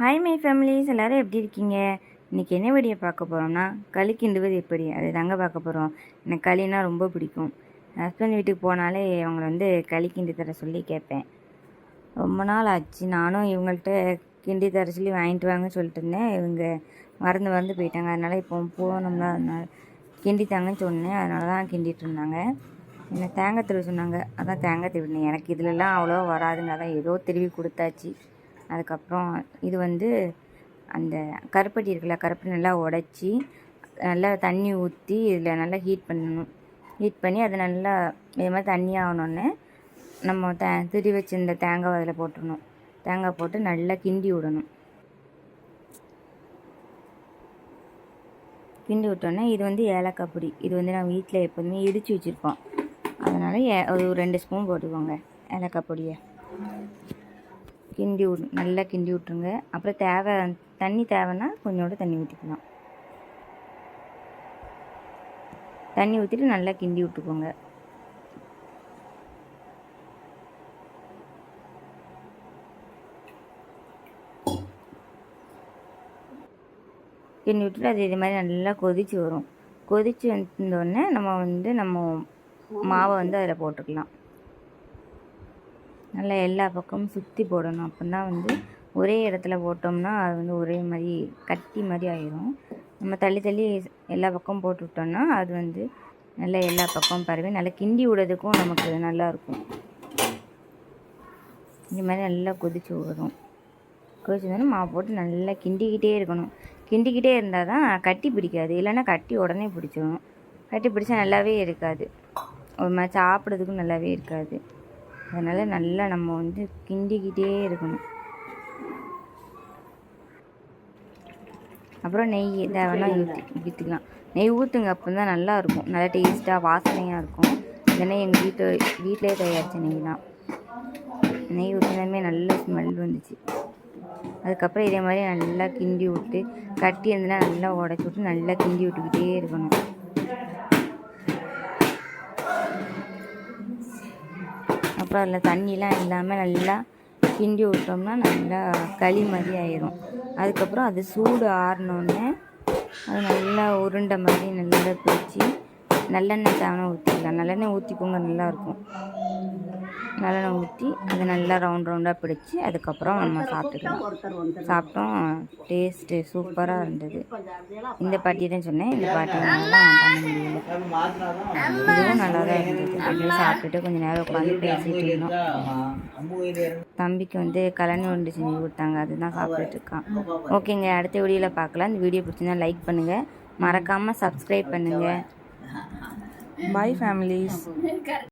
Hi my families எல்லோரும் எப்படி இருக்கீங்க? இன்றைக்கி என்ன வீடியோ பார்க்க போகிறோம்னா களி கிண்டுவது எப்படி? அது தாங்க பார்க்க போகிறோம் எனக்கு களினா ரொம்ப பிடிக்கும். ஹஸ்பண்ட் வீட்டுக்கு போனாலே அவங்கள வந்து களி கிண்டி தர சொல்லி கேட்பேன். ரொம்ப நாள் ஆச்சு. நானும் இவங்கள்ட்ட கிண்டி தர சொல்லி வாங்கிட்டு வாங்கன்னு சொல்லிட்டு இருந்தேன். இவங்க மறந்து மறந்து போயிட்டாங்க. அதனால் இப்போ போனோம்னா அதனால் கிண்டி தாங்கன்னு சொன்னேன். அதனால தான் கிண்டிட்டு இருந்தாங்க. என்ன தேங்காய் திருவி சொன்னாங்க. அதான் தேங்காய் திருவினேன். எனக்கு இதுலலாம் அவ்வளோ வராதுங்க அதான் ஏதோ திருவி கொடுத்தாச்சு. அதுக்கப்புறம் இது வந்து அந்த கருப்பட்டி இருக்குல்ல கருப்பு நல்லா உடச்சி நல்லா தண்ணி ஊற்றி இதில் நல்லா ஹீட் பண்ணணும். ஹீட் பண்ணி அதை நல்லா இது மாதிரி தண்ணி ஆகணுன்னு நம்ம தே திரி வச்சிருந்த தேங்காய் அதில் போட்டுடணும். தேங்காய் போட்டு நல்லா கிண்டி விடணும். கிண்டி விட்டோன்னே இது வந்து ஏலக்காய் பொடி. இது வந்து நான் வீட்டில் எப்போதுமே இடித்து வச்சுருப்போம். அதனால் ஏ ஒரு ரெண்டு ஸ்பூன் போட்டுக்கோங்க ஏலக்காய் பொடியை. கிண்டி விட் நல்லா கிண்டி விட்ருங்க அப்புறம் தேவை தண்ணி தேவைன்னா கொஞ்சோண்டு தண்ணி ஊற்றிக்கலாம் தண்ணி ஊற்றிட்டு நல்லா கிண்டி விட்டுக்கோங்க. கிண்டி விட்டுட்டு அது இது மாதிரி நல்லா கொதிச்சு வரும். கொதிச்சு வந்தோடனே நம்ம வந்து நம்ம மாவை வந்து அதில் போட்டுக்கலாம். நல்லா எல்லா பக்கமும் சுற்றி போடணும். அப்படின்னா வந்து ஒரே இடத்துல போட்டோம்னா அது வந்து ஒரே மாதிரி கட்டி மாதிரி ஆயிரும். நம்ம தள்ளி தள்ளி எல்லா பக்கமும் போட்டு விட்டோம்னா அது வந்து நல்லா எல்லா பக்கமும் பரவி நல்லா கிண்டி விடுறதுக்கும் நமக்கு நல்லா இருக்கும். இந்த மாதிரி நல்லா கொதிச்சு வரும் கொதிச்சு மாவு போட்டு நல்லா கிண்டிக்கிட்டே இருக்கணும். கிண்டிக்கிட்டே இருந்தால் தான் கட்டி பிடிக்காது. இல்லைன்னா கட்டி உடனே பிடிச்சிடும் கட்டி பிடிச்சா நல்லாவே இருக்காது. ஒரு மாதிரி சாப்பிட்றதுக்கும் நல்லாவே இருக்காது. அதனால் நல்லா நம்ம வந்து கிண்டிக்கிட்டே இருக்கணும். அப்புறம் நெய் தேவைன்னா ஊற்றி ஊற்றிக்கலாம் நெய் ஊற்றுங்க அப்போ தான் நல்லாயிருக்கும் நல்லா டேஸ்ட்டாக வாசனையாக இருக்கும். இல்லைன்னா எங்கள் வீட்டு வீட்டிலே தயாரித்த நெய் தான். நெய் ஊற்றினதுமே நல்ல ஸ்மெல் வந்துச்சு. அதுக்கப்புறம் இதே மாதிரி நல்லா கிண்டி விட்டு கட்டி இருந்ததுன்னா நல்லா உடச்சி விட்டு நல்லா கிண்டி விட்டுக்கிட்டே இருக்கணும். அப்புறம் அதில் தண்ணிலாம் இல்லாமல் நல்லா கிண்டி விட்டோம்னா நல்லா களி மாதிரி ஆயிரும். அதுக்கப்புறம் அது சூடு ஆறினோடனே அது நல்லா உருண்டை மாதிரி நல்லா பிடிச்சி நல்லெண்ணெய் தேவை ஊற்றிக்கலாம் நல்லெண்ணெய் ஊற்றிக்கோங்க நல்லாயிருக்கும். நல்லெண்ணெய் ஊற்றி அதை நல்லா ரவுண்ட் ரவுண்டாக பிடிச்சி அதுக்கப்புறம் நம்ம சாப்பிட்டுக்கலாம். சாப்பிட்டோம். டேஸ்ட்டு சூப்பராக இருந்தது. இந்த பாட்டி தான் சொன்னேன். இந்த பாட்டி தான் பண்ண முடியல இதுவும் நல்லா தான் இருந்தது அப்படியே சாப்பிட்டுட்டு கொஞ்சம் நேரம் உட்காந்து பேசிட்டு இருந்தோம். தம்பிக்கு வந்து கலனி உருண்டை செஞ்சு கொடுத்தாங்க. அதுதான் சாப்பிட்டுட்டு இருக்கான். ஓகேங்க அடுத்த வீடியோவில் பார்க்கலாம். இந்த வீடியோ பிடிச்சிருந்தா லைக் பண்ணுங்கள் மறக்காமல் சப்ஸ்கிரைப் பண்ணுங்கள் பாய் ஃபேமிலிஸ்